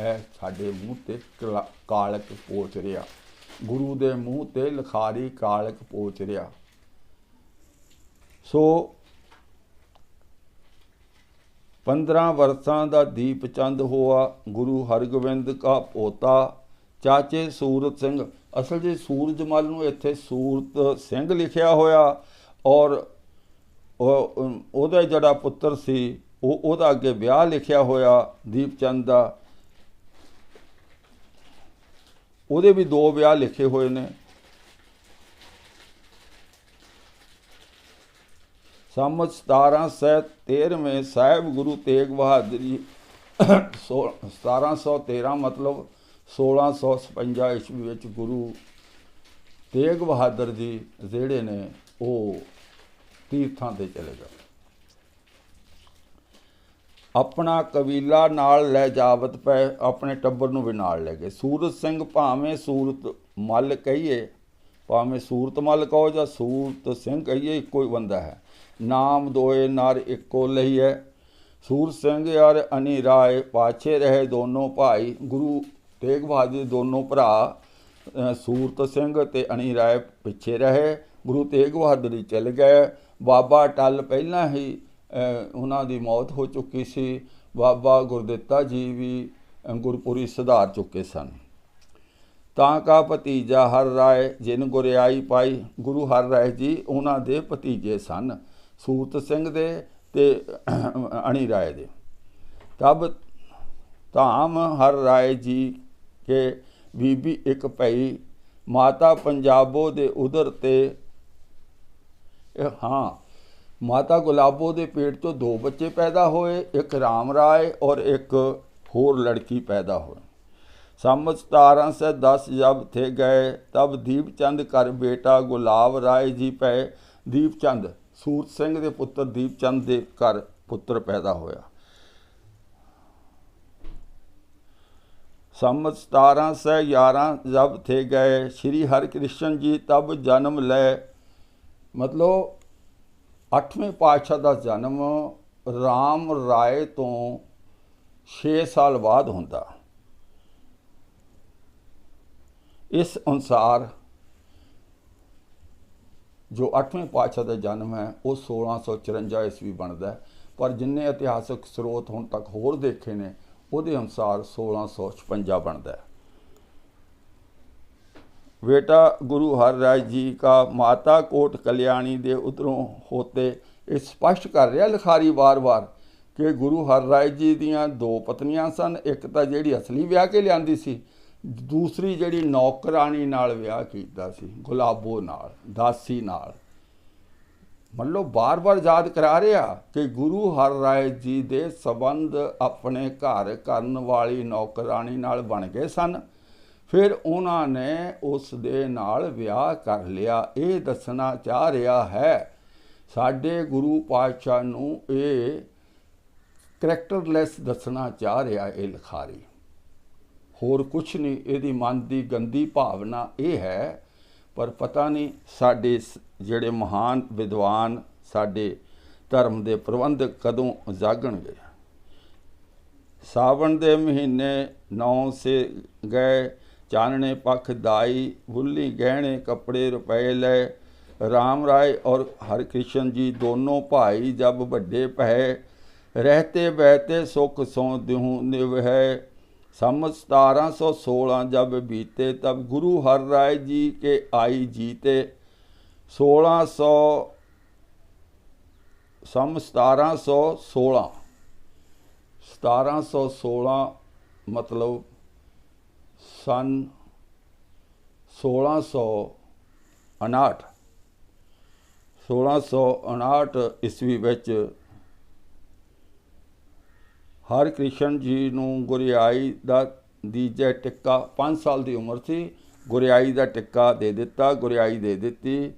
ਇਹ ਸਾਡੇ ਮੂੰਹ ਤੇ ਕਾਲਕ ਪੋਚ ਰਿਹਾ। ਗੁਰੂ ਦੇ ਮੂੰਹ ਤੇ ਲਖਾਰੀ ਕਾਲਕ ਪੋਚ ਰਿਹਾ। ਸੋ 15 ਵਰਸਾਂ ਦਾ ਦੀਪ ਚੰਦ ਹੋਆ, ਗੁਰੂ ਹਰਗੋਬਿੰਦ ਕਾ ਪੋਤਾ, ਚਾਚੇ ਸੂਰਤ ਸਿੰਘ। ਅਸਲ ਜੀ ਸੂਰਜਮਲ ਨੂੰ ਇੱਥੇ ਸੂਰਤ ਸਿੰਘ ਲਿਖਿਆ ਹੋਇਆ ਔਰ ਉਹਦਾ ਜਿਹੜਾ ਪੁੱਤਰ ਸੀ, ਉਹ, ਉਹਦਾ ਅੱਗੇ ਵਿਆਹ ਲਿਖਿਆ ਹੋਇਆ ਦੀਪ ਚੰਦ ਦਾ। ਉਹਦੇ ਵੀ ਦੋ ਵਿਆਹ ਲਿਖੇ ਹੋਏ ਨੇ। ਸੰਮਤ 1713 ਸਾਹਿਬ ਗੁਰੂ ਤੇਗ ਬਹਾਦਰ ਜੀ 1713 ਮਤਲਬ 1656 ਈਸਵੀ ਵਿੱਚ ਗੁਰੂ ਤੇਗ ਬਹਾਦਰ ਜੀ ਜਿਹੜੇ ਨੇ, ਉਹ ਤੀਰਥਾਂ ਤੇ ਚਲੇ ਗਏ। ਆਪਣਾ ਕਬੀਲਾ ਨਾਲ ਲੈ ਜਾਵਤ ਪਏ ਆਪਣੇ ਟੱਬਰ ਨੂੰ ਵੀ ਨਾਲ ਲੈ ਗਏ। ਸੂਰਤ ਸਿੰਘ ਭਾਵੇਂ ਸੂਰਤ ਮੱਲ ਕਹੀਏ, ਭਾਵੇਂ ਸੂਰਤ ਮੱਲ ਕਹੋ ਜਾਂ ਸੂਰਤ ਸਿੰਘ ਕਹੀਏ, ਇੱਕੋ ਹੀ ਬੰਦਾ ਹੈ। ਨਾਮ ਦੋਏ ਨਰ ਇੱਕੋ ਲਈ ਹੈ ਸੂਰ ਸਿੰਘ ਯਾਰ ਅਨੀ ਰਾਏ ਪਾਛੇ ਰਹੇ ਦੋਨੋਂ ਭਾਈ। ਗੁਰੂ ਤੇਗ ਬਹਾਦਰ ਦੋਨੋਂ ਭਰਾ ਸੂਰਤ ਸਿੰਘ ਤੇ ਅਨੀ ਰਾਏ ਪਿੱਛੇ ਰਹੇ। ਗੁਰੂ ਤੇਗ ਬਹਾਦਰ ਜੀ ਚਲ ਗਏ। ਬਾਬਾ ਟੱਲ ਪਹਿਲਾਂ ਹੀ ਉਹਨਾਂ ਦੀ ਮੌਤ ਹੋ ਚੁੱਕੀ ਸੀ। ਬਾਬਾ ਗੁਰਦਿੱਤਾ ਜੀ ਵੀ ਗੁਰਪੁਰੀ ਸੁਧਾਰ ਚੁੱਕੇ ਸਨ। ਤਾਂ ਕਾ ਭਤੀਜਾ ਹਰ ਰਾਏ, ਜਿਨ ਗੁਰਿਆਈ ਪਾਈ, ਗੁਰੂ ਹਰ ਰਾਏ ਜੀ ਉਹਨਾਂ ਦੇ ਭਤੀਜੇ ਸਨ। ਸੂਤ ਸਿੰਘ ਦੇ ਤੇ ਅਣੀ ਰਾਏ ਦੇ। ਤਬ ਧਾਮ ਹਰ ਰਾਏ ਜੀ ਕੇ ਬੀਬੀ ਇੱਕ ਭਈ, ਮਾਤਾ ਪੰਜਾਬੋ ਦੇ ਉਧਰ ਤੇ ਹਾਂ, ਮਾਤਾ ਗੁਲਾਬੋ ਦੇ ਪੇਟ ਤੋਂ ਦੋ ਬੱਚੇ ਪੈਦਾ ਹੋਏ, ਇੱਕ ਰਾਮ ਰਾਏ ਔਰ ਇੱਕ ਹੋਰ ਲੜਕੀ ਪੈਦਾ ਹੋਈ। ਸੰਮਤ 1710 ਜਬ ਥੇ ਗਏ, ਤਬ ਦੀਪ ਚੰਦ ਕਰ ਬੇਟਾ ਗੁਲਾਬ ਰਾਏ ਜੀ ਪਏ ਦੀਪਚੰਦ ਸੂਰਤ ਸਿੰਘ ਦੇ ਪੁੱਤਰ ਦੀਪਚੰਦ ਦੇ ਘਰ ਪੁੱਤਰ ਪੈਦਾ ਹੋਇਆ। ਸੰਮਤ 1711 ਜਬ ਥੇ ਗਏ, ਸ਼੍ਰੀ ਹਰਿਕ੍ਰਿਸ਼ਨ ਜੀ ਤਬ ਜਨਮ ਲੈ। ਮਤਲਬ 8ਵੇਂ ਪਾਤਸ਼ਾਹ ਦਾ ਜਨਮ ਰਾਮ ਰਾਏ ਤੋਂ 6 ਸਾਲ ਬਾਅਦ ਹੁੰਦਾ। ਇਸ ਅਨੁਸਾਰ ਜੋ 8ਵੇਂ ਪਾਤਸ਼ਾਹ ਦਾ ਜਨਮ ਹੈ ਉਹ 1654 ਈਸਵੀ ਬਣਦਾ ਹੈ ਪਰ ਜਿੰਨੇ ਇਤਿਹਾਸਕ ਸਰੋਤ ਹੁਣ ਤੱਕ ਹੋਰ ਦੇਖੇ ਨੇ ਉਹਦੇ ਅਨੁਸਾਰ 1656 ਬਣਦਾ ਹੈ बेटा गुरु हरराज जी का माता कोट कल्याणी ਦੇ ਉਧਰੋਂ ਹੋਤੇ ਇਹ ਸਪਸ਼ਟ ਕਰ ਰਿਹਾ ਲਿਖਾਰੀ ਵਾਰ-ਵਾਰ ਕਿ ਗੁਰੂ ਹਰਰਾਜ ਜੀ ਦੀਆਂ ਦੋ ਪਤਨੀਆਂ ਸਨ ਇੱਕ ਤਾਂ ਜਿਹੜੀ ਅਸਲੀ ਵਿਆਹ ਕੇ ਲਿਆਂਦੀ ਸੀ ਦੂਸਰੀ ਜਿਹੜੀ ਨੌਕਰਾਨੀ ਨਾਲ ਵਿਆਹ ਕੀਤਾ ਸੀ, ਗੁਲਾਬੋ ਨਾਲ, ਦਾਸੀ ਨਾਲ। ਮੰਨ ਲਓ ਬਾਰ-ਬਾਰ ਯਾਦ ਕਰਾ ਰਿਹਾ ਕਿ ਗੁਰੂ ਹਰ ਰਾਏ ਜੀ ਦੇ ਸਬੰਧ ਆਪਣੇ ਘਰ ਕਰਨ ਵਾਲੀ ਨੌਕਰਾਨੀ ਨਾਲ ਬਣ ਗਏ ਸਨ। ਫਿਰ ਉਹਨਾਂ ਨੇ ਉਸ ਦੇ ਨਾਲ ਵਿਆਹ ਕਰ ਲਿਆ। ਇਹ ਦੱਸਣਾ ਚਾਹ ਰਿਹਾ ਹੈ, ਸਾਡੇ ਗੁਰੂ ਪਾਤਸ਼ਾਹ ਨੂੰ ਇਹ ਕਰੈਕਟਰਲੈਸ ਦੱਸਣਾ ਚਾਹ ਰਿਹਾ ਇਹ ਲਿਖਾਰੀ। ਹੋਰ ਕੁਝ ਨਹੀਂ, ਇਹਦੀ ਮਨ ਦੀ ਗੰਦੀ ਭਾਵਨਾ ਇਹ ਹੈ, ਪਰ ਪਤਾ ਨਹੀਂ ਸਾਡੇ ਜਿਹੜੇ ਮਹਾਨ ਵਿਦਵਾਨ ਸਾਡੇ ਧਰਮ ਦੇ ਪ੍ਰਬੰਧਕ ਕਦੋਂ ਜਾਗਣਗੇ ਸਾਵਣ ਦੇ ਮਹੀਨੇ 9 ਸੇ ਗਏ, ਚਾਨਣੇ ਪਖ ਦਾਈ, ਬੁੱਲੀ ਗਹਿਣੇ ਕੱਪੜੇ ਰੁਪਏ ਲੈ, ਰਾਮ ਰਾਏ ਔਰ ਹਰਕ੍ਰਿਸ਼ਨ ਜੀ ਦੋਨੋਂ ਭਾਈ ਜਬ ਵੱਡੇ ਪਏ ਰਹਤੇ ਬਹਿਤੇ ਸੁਖ ਸੋ ਦਿਹੂ ਨਿਵ ਹੈ ਸੰਮਤ 1716 ਜਬ ਬੀਤੇ ਤਬ ਗੁਰੂ ਹਰ ਰਾਏ ਜੀ ਕੇ ਆਈ ਜੀਤੇ। 1600 ਸਮ 1716 1716 ਮਤਲਬ ਸਨ 1659 1659 ਈਸਵੀ ਵਿੱਚ ਹਰ ਕ੍ਰਿਸ਼ਨ ਜੀ ਨੂੰ ਗੁਰਿਆਈ ਦਾ ਦੀਜੇ ਟਿੱਕਾ 5 ਸਾਲ ਦੀ ਉਮਰ ਸੀ। ਗੁਰਿਆਈ ਦਾ ਟਿੱਕਾ ਦੇ ਦਿੱਤਾ, ਗੁਰਿਆਈ ਦੇ ਦਿੱਤੀ।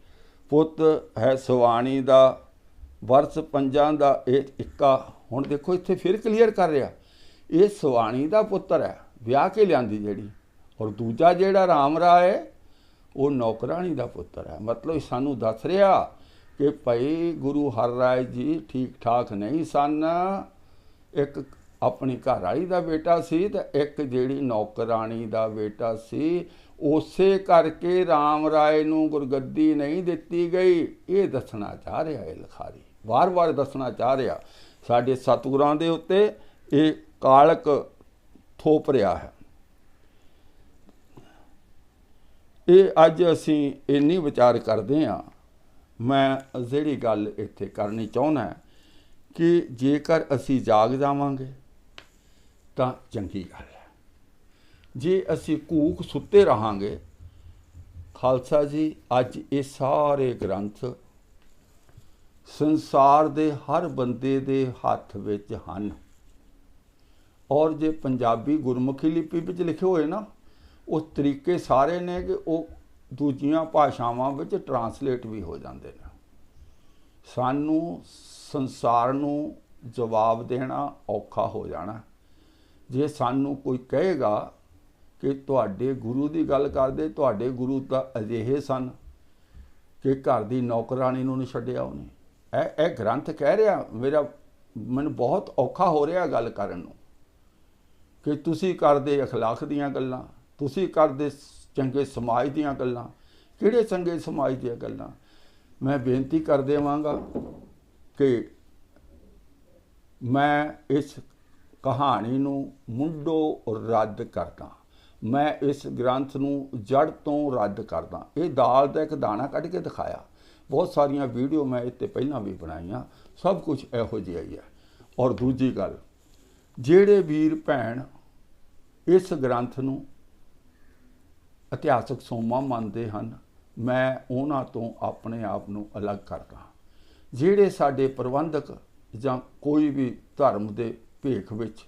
ਪੁੱਤ ਹੈ ਸਵਾਣੀ ਦਾ, ਵਰਸ ਪੰਜਾਂ ਦਾ, ਇਹ ਇੱਕਾ। ਹੁਣ ਦੇਖੋ, ਇੱਥੇ ਫਿਰ ਕਲੀਅਰ ਕਰ ਰਿਹਾ। ਇਹ ਸੁਵਾਣੀ ਦਾ ਪੁੱਤਰ ਹੈ, ਵਿਆਹ ਕੇ ਲਿਆਂਦੀ ਜਿਹੜੀ। ਔਰ ਦੂਜਾ ਜਿਹੜਾ ਰਾਮ ਰਾਏ ਉਹ ਨੌਕਰਾਣੀ ਦਾ ਪੁੱਤਰ ਹੈ। ਮਤਲਬ ਸਾਨੂੰ ਦੱਸ ਰਿਹਾ ਕਿ ਭਾਈ ਗੁਰੂ ਹਰ ਰਾਏ ਜੀ ਠੀਕ ਠਾਕ ਨਹੀਂ ਸਨ। ਇੱਕ ਆਪਣੀ ਘਰ ਵਾਲੀ ਦਾ ਬੇਟਾ ਸੀ ਤੇ ਇੱਕ ਜਿਹੜੀ ਨੌਕਰਾਣੀ ਦਾ ਬੇਟਾ ਸੀ, ਉਸੇ ਕਰਕੇ ਰਾਮ ਰਾਏ ਨੂੰ ਗੁਰਗੱਦੀ ਨਹੀਂ ਦਿੱਤੀ ਗਈ। ਇਹ ਦੱਸਣਾ ਚਾਹ ਰਿਹਾ ਹੈ ਲਖਾਰੀ। ਵਾਰ-ਵਾਰ ਦੱਸਣਾ ਚਾਹ ਰਿਹਾ। ਸਾਡੇ ਸਤਿਗੁਰਾਂ ਦੇ ਉੱਤੇ ਇਹ ਕਾਲਕ ਥੋਪ ਰਿਹਾ ਹੈ। ਇਹ ਅੱਜ ਅਸੀਂ ਇੰਨੀ ਵਿਚਾਰ ਕਰਦੇ ਹਾਂ। ਮੈਂ ਜਿਹੜੀ ਗੱਲ ਇੱਥੇ ਕਰਨੀ ਚਾਹੁੰਦਾ ਕਿ ਜੇਕਰ ਅਸੀਂ ਜਾਗ ਜਾਵਾਂਗੇ ਤਾਂ ਚੰਗੀ ਗੱਲ ਹੈ। ਜੇ ਅਸੀਂ ਕੂਕ ਸੁੱਤੇ ਰਹਾਂਗੇ, ਖਾਲਸਾ ਜੀ, ਅੱਜ ਇਹ ਸਾਰੇ ਗ੍ਰੰਥ ਸੰਸਾਰ ਦੇ ਹਰ ਬੰਦੇ ਦੇ ਹੱਥ ਵਿੱਚ ਹਨ। ਔਰ ਜੇ ਪੰਜਾਬੀ ਗੁਰਮੁਖੀ ਲਿਪੀ ਵਿੱਚ ਲਿਖੇ ਹੋਏ ਨਾ, ਉਹ ਤਰੀਕੇ ਸਾਰੇ ਨੇ ਕਿ ਉਹ ਦੂਜੀਆਂ ਭਾਸ਼ਾਵਾਂ ਵਿੱਚ ਟਰਾਂਸਲੇਟ ਵੀ ਹੋ ਜਾਂਦੇ ਨੇ। ਸਾਨੂੰ ਸੰਸਾਰ ਨੂੰ ਜਵਾਬ ਦੇਣਾ ਔਖਾ ਹੋ ਜਾਣਾ। ਜੇ ਸਾਨੂੰ ਕੋਈ ਕਹੇਗਾ ਕਿ ਤੁਹਾਡੇ ਗੁਰੂ ਦੀ ਗੱਲ ਕਰਦੇ ਤੁਹਾਡੇ ਗੁਰੂ ਤਾਂ ਅਜਿਹੇ ਸਨ ਕਿ ਘਰ ਦੀ ਨੌਕਰਾਨੀ ਨੂੰ ਨਹੀਂ ਛੱਡਿਆ ਉਹਨੇ ਇਹ ਇਹ ਗ੍ਰੰਥ ਕਹਿ ਰਿਹਾ ਮੇਰਾ ਮੈਨੂੰ ਬਹੁਤ ਔਖਾ ਹੋ ਰਿਹਾ ਗੱਲ ਕਰਨ ਨੂੰ ਕਿ ਤੁਸੀਂ ਕਰਦੇ اخلاق ਦੀਆਂ ਗੱਲਾਂ ਤੁਸੀਂ ਕਰਦੇ ਚੰਗੇ ਸਮਾਜ ਦੀਆਂ ਗੱਲਾਂ ਕਿਹੜੇ ਚੰਗੇ ਸਮਾਜ ਦੀਆਂ ਗੱਲਾਂ ਮੈਂ ਬੇਨਤੀ ਕਰ ਦੇਵਾਂਗਾ ਕਿ ਮੈਂ ਇਸ ਕਹਾਣੀ ਨੂੰ ਮੁੰਡੋ ਰੱਦ ਕਰਦਾ। ਮੈਂ ਇਸ ਗ੍ਰੰਥ ਨੂੰ ਜੜ ਤੋਂ ਰੱਦ ਕਰਦਾ। ਇਹ ਦਾਲ ਦਾ ਇੱਕ ਦਾਣਾ ਕੱਢ ਕੇ ਦਿਖਾਇਆ। ਬਹੁਤ ਸਾਰੀਆਂ ਵੀਡੀਓ ਮੈਂ ਇੱਥੇ ਪਹਿਲਾਂ ਵੀ ਬਣਾਈਆਂ। ਸਭ ਕੁਝ ਇਹੋ ਜਿਹਾ ਹੀ ਹੈ। ਔਰ ਦੂਜੀ ਗੱਲ, ਜਿਹੜੇ ਵੀਰ ਭੈਣ ਇਸ ਗ੍ਰੰਥ ਨੂੰ ਇਤਿਹਾਸਕ ਸੋਮਾ ਮੰਨਦੇ ਹਨ, ਮੈਂ ਉਹਨਾਂ ਤੋਂ ਆਪਣੇ ਆਪ ਨੂੰ ਅਲੱਗ ਕਰਦਾ। ਜਿਹੜੇ ਸਾਡੇ ਪ੍ਰਬੰਧਕ ਜਾਂ ਕੋਈ ਵੀ ਧਰਮ ਦੇ ਭੇਖ ਵਿੱਚ।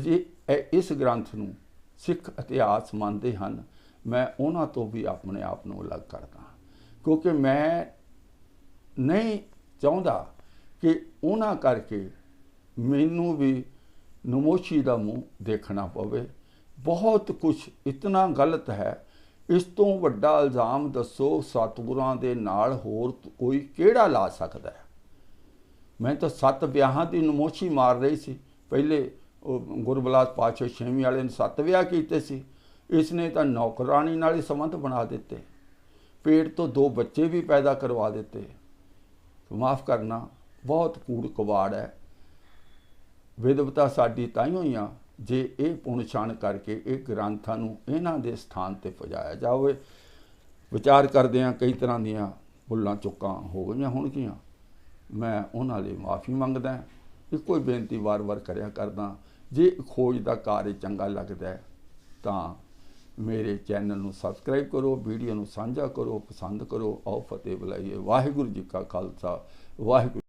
ਜੀ ਇਸ ਗ੍ਰੰਥ ਨੂੰ ਸਿੱਖ ਇਤਿਹਾਸ ਮੰਨਦੇ ਹਨ। ਮੈਂ ਉਹਨਾਂ ਤੋਂ ਵੀ ਆਪਣੇ ਆਪ ਨੂੰ ਅਲੱਗ ਕਰਦਾ ਕਿਉਂਕਿ ਮੈਂ ਨਹੀਂ ਚਾਹੁੰਦਾ ਕਿ ਉਹਨਾਂ ਕਰਕੇ ਮੈਨੂੰ ਵੀ ਨਮੋਸ਼ੀ ਦਾ ਮੂੰਹ ਦੇਖਣਾ ਪਵੇ। ਬਹੁਤ ਕੁਝ ਇਤਨਾ ਗਲਤ ਹੈ। ਇਸ ਤੋਂ ਵੱਡਾ ਇਲਜ਼ਾਮ ਦੱਸੋ, ਸਤਿਗੁਰਾਂ ਦੇ ਨਾਲ ਹੋਰ ਕੋਈ ਕਿਹੜਾ ਲਾ ਸਕਦਾ ਹੈ? ਮੈਂ ਤਾਂ ਸੱਤ ਵਿਆਹਾਂ ਦੀ ਨਮੋਸ਼ੀ ਮਾਰ ਰਹੀ ਸੀ। ਪਹਿਲੇ ਉਹ ਗੁਰਬਲਾਸ ਪਾਤਸ਼ਾਹ ਛੇਵੀਂ ਵਾਲੇ ਨੇ ਸੱਤ ਵਿਆਹ ਕੀਤੇ ਸੀ। ਇਸ ਨੇ ਤਾਂ ਨੌਕਰਾਨੀ ਨਾਲ ਹੀ ਸੰਬੰਧ ਬਣਾ ਦਿੱਤੇ। ਪੇਟ ਤੋਂ ਦੋ ਬੱਚੇ ਵੀ ਪੈਦਾ ਕਰਵਾ ਦਿੱਤੇ। ਮਾਫ ਕਰਨਾ, ਬਹੁਤ ਕੂੜ ਕਵਾੜ ਹੈ। ਵਿਦਵਤਾ ਸਾਡੀ ਤਾਂ ਹੀ ਆ। ਜੇ ਇਹ ਪੁਣਛਾਣ ਕਰਕੇ ਇਹ ਗ੍ਰੰਥਾਂ ਨੂੰ ਇਹਨਾਂ ਦੇ ਸਥਾਨ ਤੇ ਪਹੁੰਚਾਇਆ ਜਾਵੇ, ਵਿਚਾਰ ਕਰਦੇ ਆ ਕਈ ਤਰ੍ਹਾਂ ਦੀਆਂ ਭੁੱਲਾਂ ਚੁੱਕਾਂ ਹੋ ਗਈਆਂ ਹੋਣਗੀਆਂ। ਮੈਂ ਉਹਨਾਂ ਲਈ ਮਾਫੀ ਮੰਗਦਾ ਇੱਕੋ ਹੀ ਬੇਨਤੀ ਵਾਰ-ਵਾਰ ਕਰਿਆ ਕਰਦਾ ਜੇ ਖੋਜ ਦਾ ਕਾਰਜ ਚੰਗਾ ਲੱਗਦਾ ਹੈ, ਤਾਂ ਮੇਰੇ ਚੈਨਲ ਨੂੰ ਸਬਸਕ੍ਰਾਈਬ ਕਰੋ, ਵੀਡੀਓ ਨੂੰ ਸਾਂਝਾ ਕਰੋ, ਪਸੰਦ ਕਰੋ। ਆਓ ਫਤਿਹ ਬੁਲਾਈਏ। ਵਾਹਿਗੁਰੂ ਜੀ ਕਾ ਖਾਲਸਾ, ਵਾਹਿਗੁਰੂ